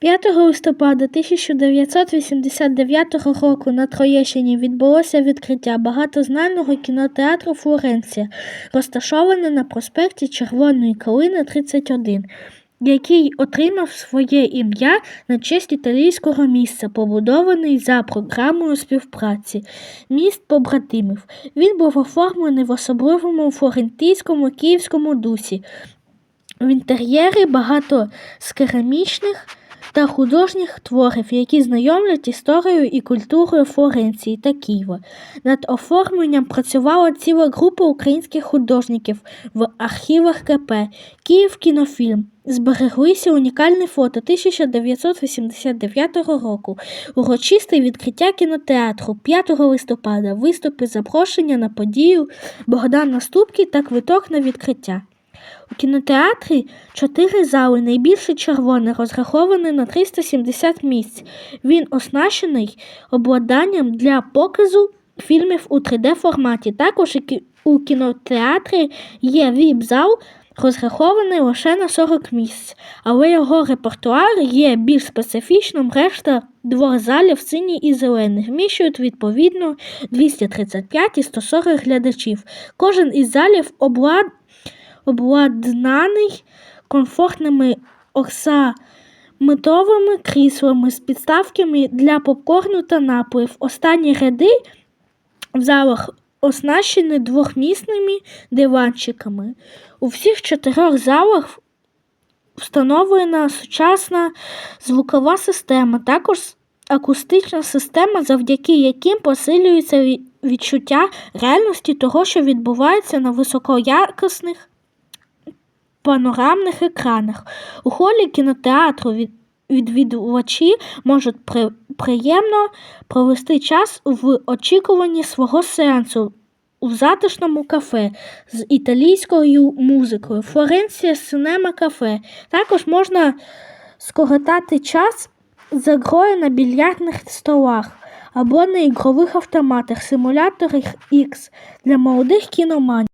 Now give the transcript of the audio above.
5 листопада 1989 року на Троєщині відбулося відкриття багатознального кінотеатру Флоренція, розташований на проспекті Червоної Калини, 31, який отримав своє ім'я на честь італійського міста, побудований за програмою співпраці міст побратимів. Він був оформлений в особливому флорентійському київському дусі. В інтер'єрі багато з керамічних та художніх творів, які знайомлять історію і культурою Флоренції та Києва. Над оформленням працювала ціла група українських художників в архівах КП Київ кінофільм. Збереглися унікальні фото 1989 року, урочисте відкриття кінотеатру 5 листопада, виступи запрошення на подію Богдан Наступки та квиток на відкриття. У кінотеатрі чотири зали, найбільший червоний, розрахований на 370 місць. Він оснащений обладнанням для показу фільмів у 3D-форматі. Також у кінотеатрі є віп-зал, розрахований лише на 40 місць, але його репертуар є більш специфічним. Решта двох залів синій і зелений вміщують відповідно 235 і 140 глядачів. Кожен із залів облад обладнаний комфортними оксамитовими кріслами з підставками для попкорну та напоїв. Останні ряди в залах оснащені двохмісними диванчиками. У всіх чотирьох залах встановлена сучасна звукова система, також акустична система, завдяки яким посилюється відчуття реальності того, що відбувається на високоякісних панорамних екранах. У холі кінотеатру від- відвідувачі можуть при- приємно провести час в очікуванні свого сеансу у затишному кафе з італійською музикою. Флоренція Синема кафе. Також можна скоротати час за грою на більярдних столах або на ігрових автоматах, симуляторах X для молодих кіноманів.